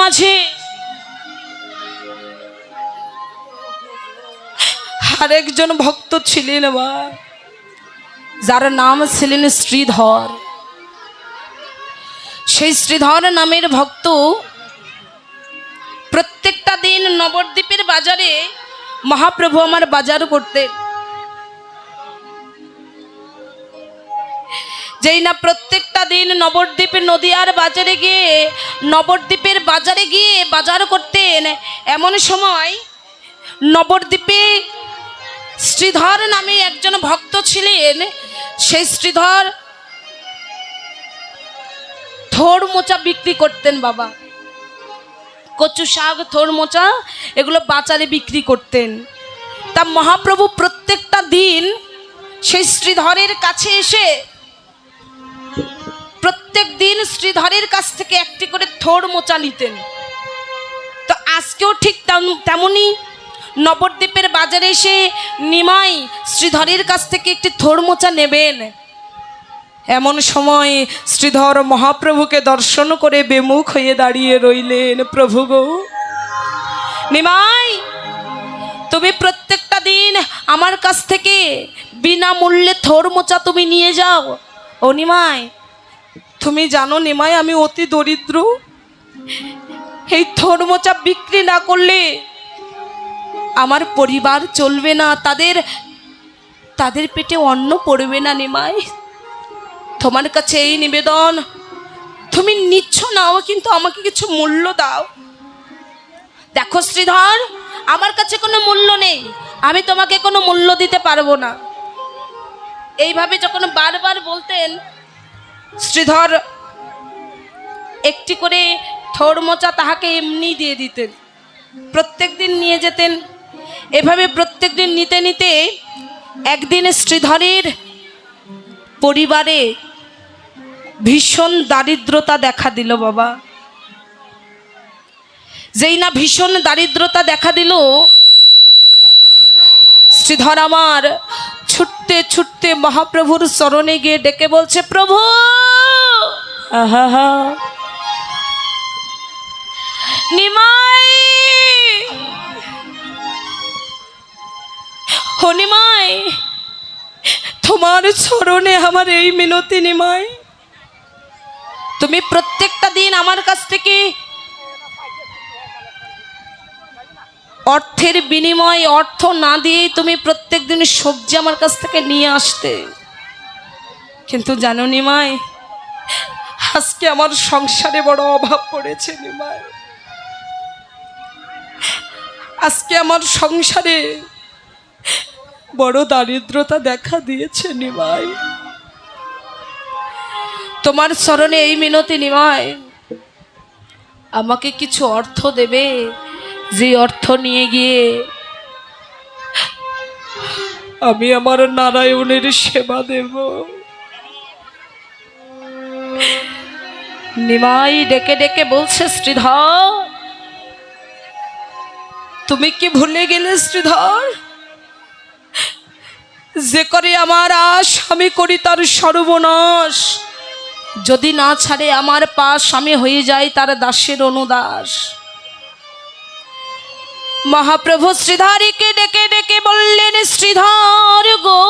মাঝে আরেকজন ভক্ত ছিলেন বা যার নাম ছিলেন শ্রীধর। সেই শ্রীধর নামের ভক্ত প্রত্যেকটা দিন নবদ্বীপের বাজারে মহাপ্রভু আমার বাজার করতেন। যেই না প্রত্যেকটা দিন নবদ্বীপের নদিয়ার বাজারে গিয়ে, নবদ্বীপের বাজারে গিয়ে বাজার করতেন, এমন সময় নবদ্বীপে শ্রীধর নামে একজন ভক্ত ছিলেন। সেই শ্রীধর থোড় মোচা বিক্রি করতেন বাবা। কচু শাক, থোড় মোচা, এগুলো বাজারে বিক্রি করতেন। তা মহাপ্রভু প্রত্যেকটা দিন সেই শ্রীধরের কাছে এসে প্রত্যেক দিন শ্রীধরের কাছ থেকে একটি করে থোড় মোচা নিতেন। তো আজকেও ঠিক তেম- তেমনই নবদ্বীপের বাজারে এসে নিমাই শ্রীধরের কাছ থেকে একটি থোড় মোচা নেবেন। এমন সময় শ্রীধর মহাপ্রভুকে দর্শন করে বেমুখ হয়ে দাঁড়িয়ে রইলেন, প্রভু নিমাই, তুমি প্রত্যেকটা দিন আমার কাছ থেকে বিনামূল্যে থোর মোচা তুমি নিয়ে যাও। ও নিমাই তুমি জানো নিমাই, আমি অতি দরিদ্র। এই থোরমোচা বিক্রি না করলে আমার পরিবার চলবে না। তাদের তাদের পেটে অন্ন পড়বে না নিমাই। তোমার কাছে এই নিবেদন, তুমি নিচ্ছ নাও কিন্তু আমাকে কিছু মূল্য দাও। দেখো শ্রীধর, আমার কাছে কোনো মূল্য নেই, আমি তোমাকে কোনো মূল্য দিতে পারব না। এইভাবে যখন বারবার বলতেন শ্রীধর একটি করে থোড় মোচা তাহাকে এমনি দিয়ে দিতেন। প্রত্যেক দিন নিয়ে যেতেন। এভাবে প্রত্যেক দিন নিতে নিতে একদিন শ্রীধরের পরিবারে ভীষণ দারিদ্রতা দেখা দিল বাবা। যেই না ভীষণ দারিদ্রতা দেখা দিল, শ্রীধর আমার ছুটতে ছুটতে মহাপ্রভুর চরণে গিয়ে ডেকে বলছে প্রভু! আহা নিমাই! হনিমাই তোমার চরণে আমার এই মিনতি নিমাই। তুমি প্রত্যেকটা দিন আমার কাছ থেকে অর্থের বিনিময়ে অর্থ না দিয়েই তুমি প্রত্যেক দিন সবজি আমার কাছ থেকে নিয়ে আসতে। কিন্তু জানো নিমাই, আজকে আমার সংসারে বড় অভাব পড়েছে নিমাই। আজকে আমার সংসারে বড় দারিদ্রতা দেখা দিয়েছে নিমাই। তোমার স্মরণে এই মিনতি নিমাই, আমাকে কিছু অর্থ দেবে যে অর্থ নিয়ে গিয়ে আমি আমার নারায়ণের সেবা দেব। নিমাই ডেকে ডেকে বলছে, শ্রীধর, তুমি কি ভুলে গেলে শ্রীধর? যে করে আমার আশ আমি করি তার সর্বনাশ। যদি না ছাড়ে আমার পাশ আমি হয়ে যাই তার দাসের অনুদাস। মহাপ্রভু শ্রীধারীকে ডেকে ডেকে বললেন, শ্রীধর গো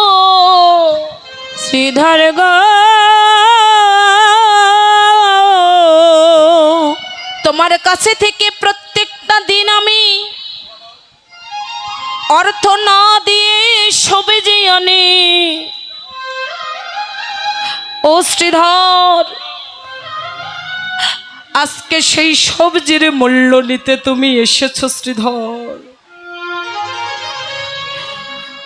শ্রীধর গো, তোমার কাছে থেকে প্রত্যেকটা দিন আমি অর্থ না দিয়ে সবেজে আনে। ও শ্রীধর আজকে সেই সবজির মূল্য নিতে তুমি এসেছ, শ্রীধর।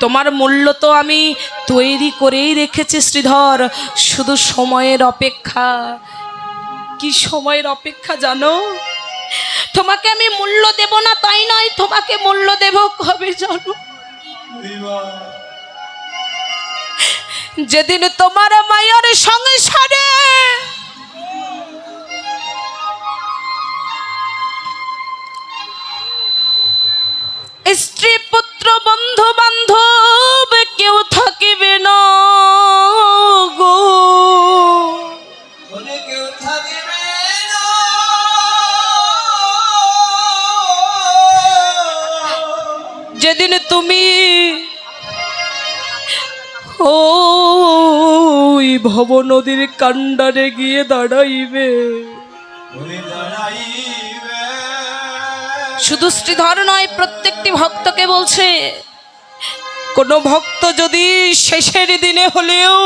তোমার মূল্য তো আমি তৈরি করেই রেখেছি, শ্রীধর। শুধু সময়ের অপেক্ষা। কি সময়ের অপেক্ষা জানো? তোমাকে আমি মূল্য দেব না, তাই নয় তোমাকে মূল্য দেব কবে জানো? যেদিন তোমার মায়ের সংসারে ভব নদীর কাণ্ডারে গিয়ে দাঁড়াইবে। শুধু শ্রীধর নয় প্রত্যেকটি ভক্তকে বলছে কোন ভক্ত যদি শেষের দিনে হলেও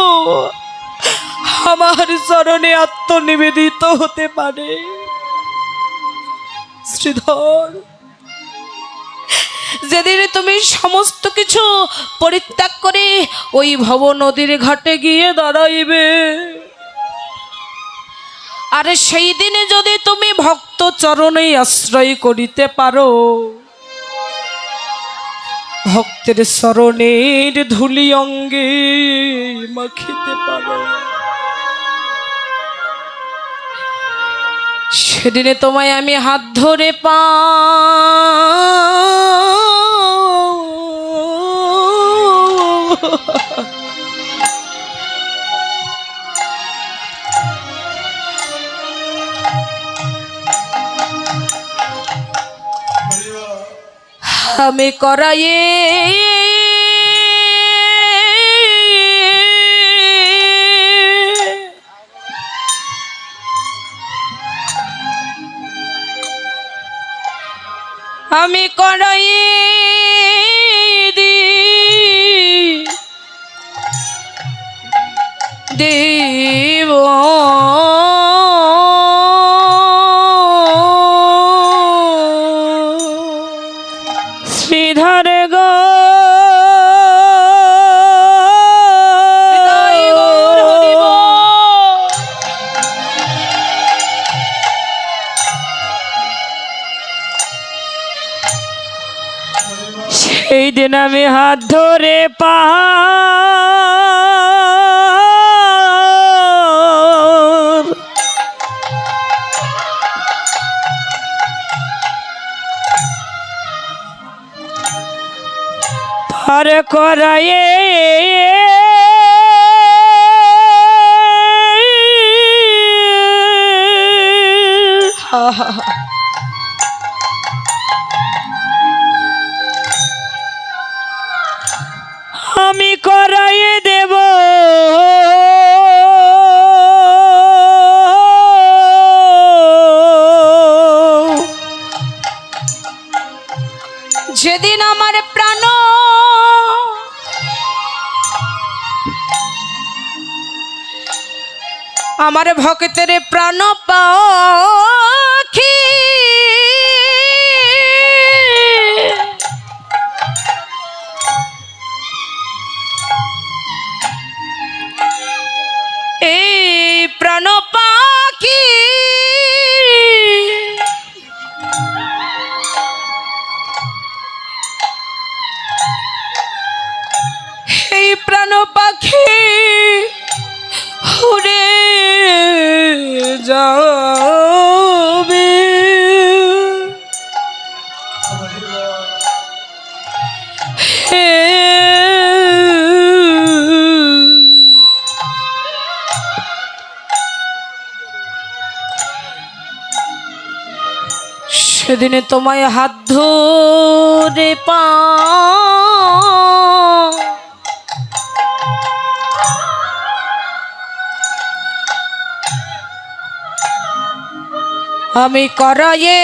আমার চরণে আত্মনিবেদিত হতে পারে। শ্রীধর যেদিন তুমি সমস্ত কিছু পরিত্যাগ করে ওই ভব নদীর ঘাটে গিয়ে দাঁড়াইবে। আরে সেই দিনে যদি তুমি ভক্ত চরণে আশ্রয় করিতে পারো, ভক্তের চরণের ধুলি অঙ্গে মাখিতে পারো। সেদিনে তোমায় আমি হাত ধরে পা আমি করাইয়ে আমি করাইয়ে শ্রীধর গো। সেই দিন আমি হাত ধরে পাহাড় পার করায়ে। আমি ভক্তের প্রাণ পাখি। এই সেদিনে তোমায় হাত ধরে পা। আমি করায়ে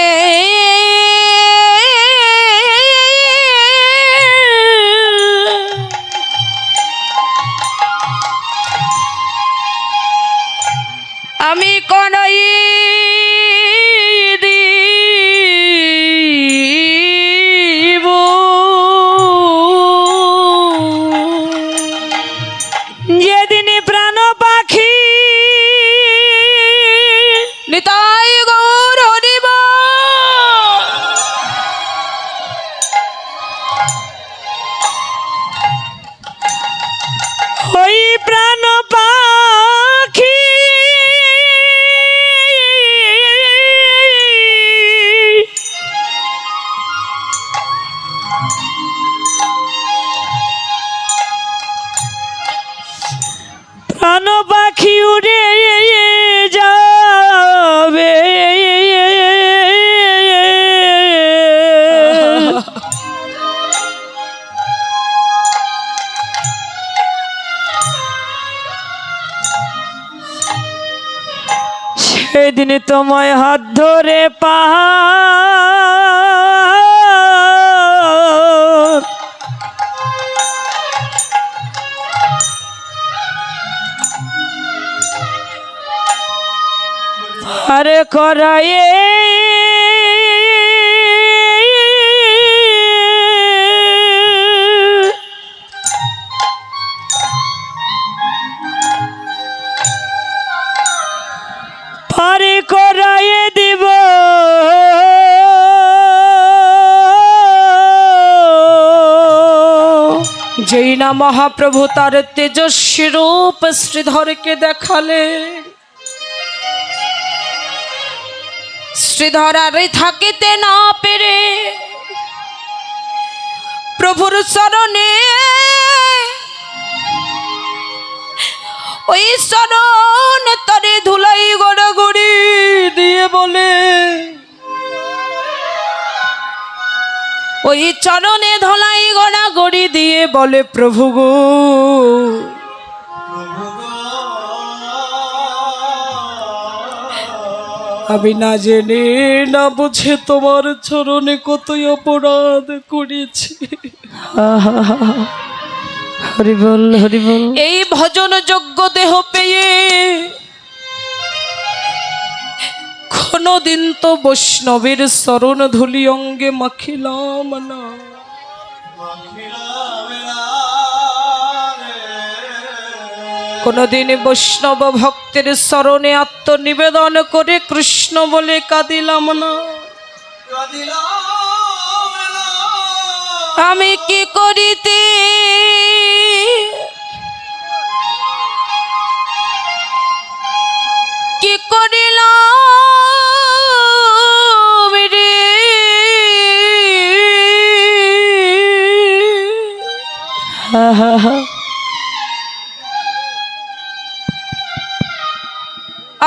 হাত ধরে পাহাড়। আরে করায়ে যেই না মহাপ্রভু তার তেজস্বী রূপ শ্রীধরকে দেখালে। শ্রীধর আর থাকিতে না পেরে প্রভুর চরণে ওই চরণ তরে ধুলাই গড়াগড়ি দিয়ে বলে ওই চরণে ধলাই গড়া গড়ি দিয়ে বলে প্রভু গো। আমি না জেনে না বুঝে তোমার চরণে কতই অপরাধ করেছি। হরি বল হরি বল এই ভজন যোগ্য দেহ পেয়ে কোনদিন তো বৈষ্ণবের শরণ ধুলি অঙ্গে মাখিলাম না। কোনদিন বৈষ্ণব ভক্তের শরণে আত্মনিবেদন করে কৃষ্ণ বলে কাঁদিলাম না। আমি কি করিতে? কি করিলাম?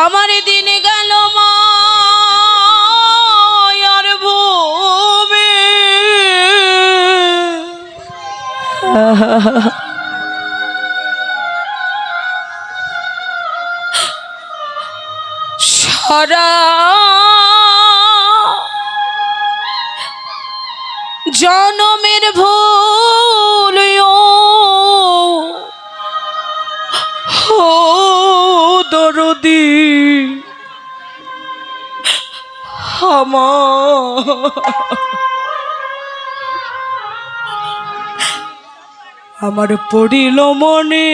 আমার দিন গেল মায়ার ভূমি। সারা দরদি আমার পড়িল মনে।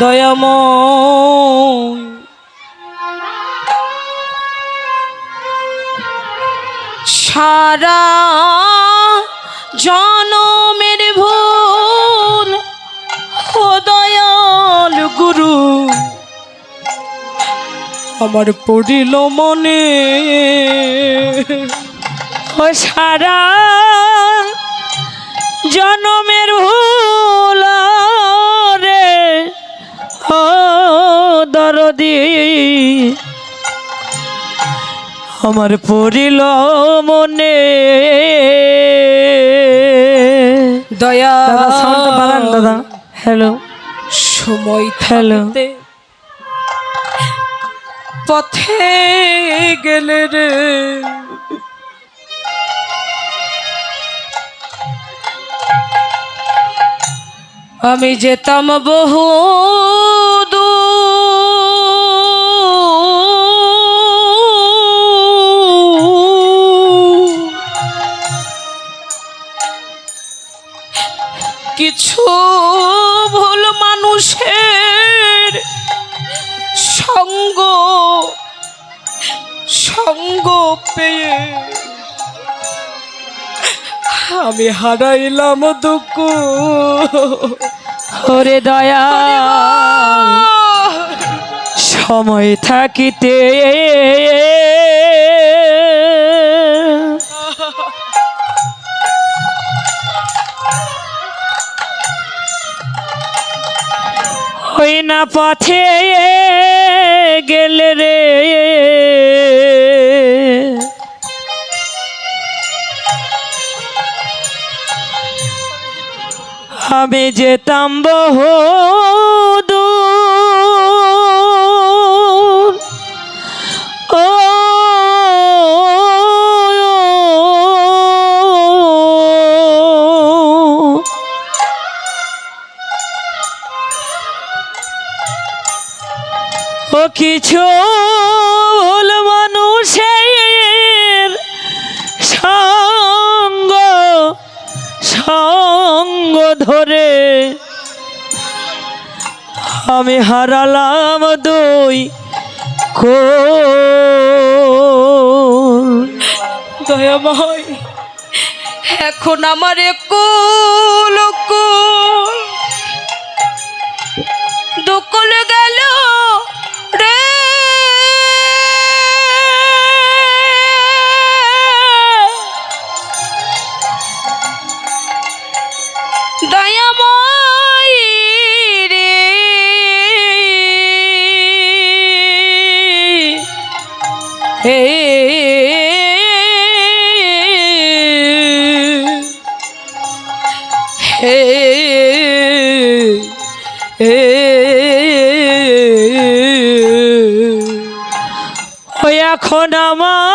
দয়াময়। সারা জনমের গুরু। আমার পড়িল মনে। ও সারা জনমের ভুল রে। ও দরদি। আমার পড়িল মনে। দয়া দাদা। হ্যালো। সময় থাকতে পথে গেলে রে আমি যেতাম বহু। কিছু ভুল মানুষের সঙ্গ সঙ্গ পেয়ে আমি হারাইলাম দুঃখ। ওরে দয়া সময় থাকিতে হই না পথে গেলে রে। আমি যেতাম বহু কিছু ভুল মানুষের সঙ্গ সঙ্গ ধরে আমি হারালাম দুই কোল দয়াময়, এখন আমার কুল। দুকুল গেল এখন আমার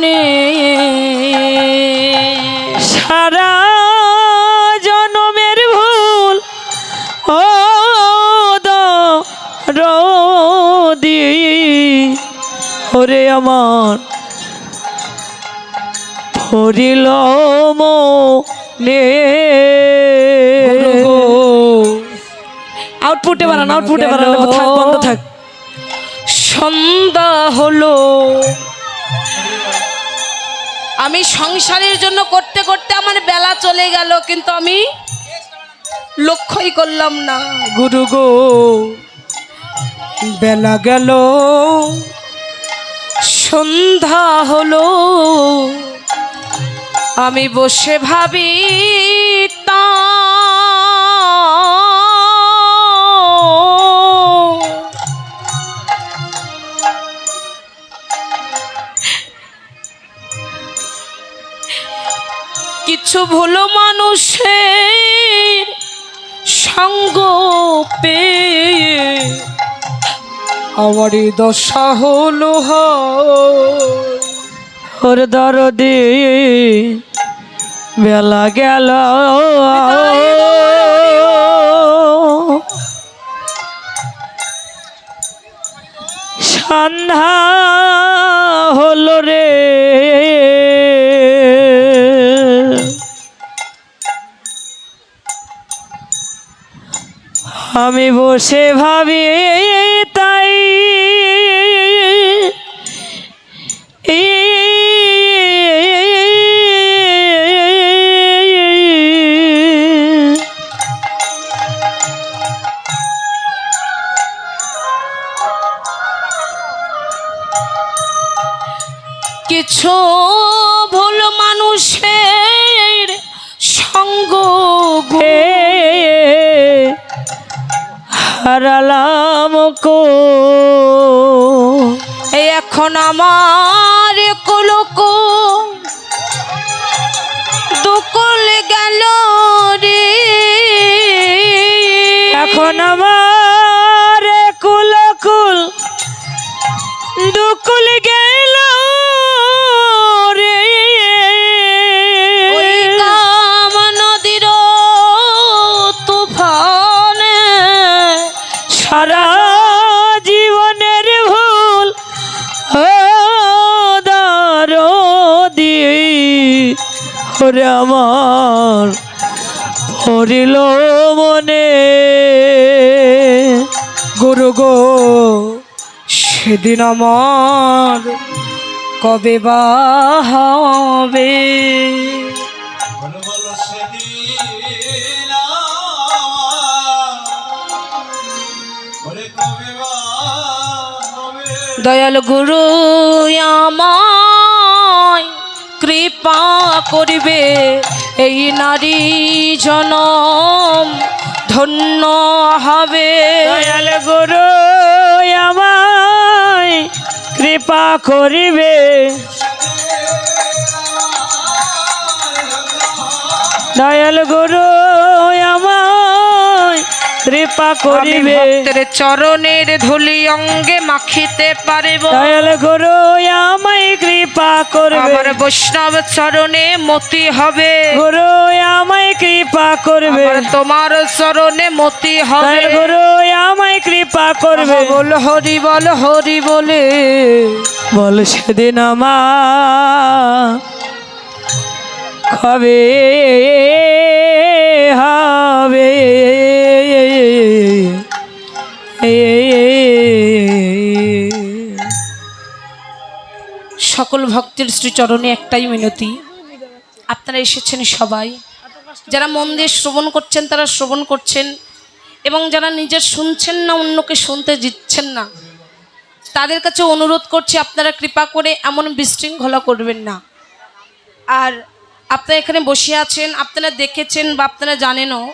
মনে। সারা জনমের ভুল ও রদি ওরে আমার ভরিল মনে। আউটপুটে বাড়ান আউটপুটে বাড়ান থাক বন্ধ থাক। সন্ধ্যা হলো। আমি সংসারের জন্য করতে করতে আমার বেলা চলে গেল, কিন্তু আমি লক্ষ্যই করলাম না। গুরু গো, বেলা গেল, সন্ধ্যা হলো। আমি বসে ভাবি তা ভুলো মানুষের সঙ্গ পেয়ে। আমারই দশা হলো। ওর দরদি। বেলা গেল। সন্ধ্যা হলো রে। আমি বসে ভাবি তাই। কিছু হারালাম কো। এখন আমার কলকো দুকুল গেল রে। এখন আমার কুল কুল। দুকুল গেল রে আমার হরিল মনে। গুরু গো সেদিন আমার কবে বা হবে? দয়াল গুরু আম কৃপা করিবে। এই নারী জনম ধন্য হবে। দয়াল গুরু আমায় কৃপা করিবে। দয়াল গুরু আমায় কৃপা করিবে। চরণের ধুলি অঙ্গে মাখিতে পারিব। দয়াল গুরু আমায় কৃপা করবে। আমার বৈষ্ণব চরণে মতি হবে। গুরু আমায় কৃপা করবে। তোমার চরণে মতি হবে। গুরু আমায় কৃপা করবে। বল হরি বল হরি বলে। বল সেদিন আমার কবে হবে। সকল ভক্তের শ্রীচরণে একটাই মিনতি। আপনারা এসেছেন সবাই। যারা মন দিয়ে শ্রবণ করছেন, তারা শ্রবণ করছেন। এবং যারা নিজের শুনছেন না, অন্যকে শুনতে দিচ্ছেন না, তাদের কাছে অনুরোধ করছি, আপনারা কৃপা করে এমন বিশৃঙ্খলা করবেন না। আর আপনারা এখানে বসে আছেন, আপনারা দেখেছেন বা আপনারা জানেনও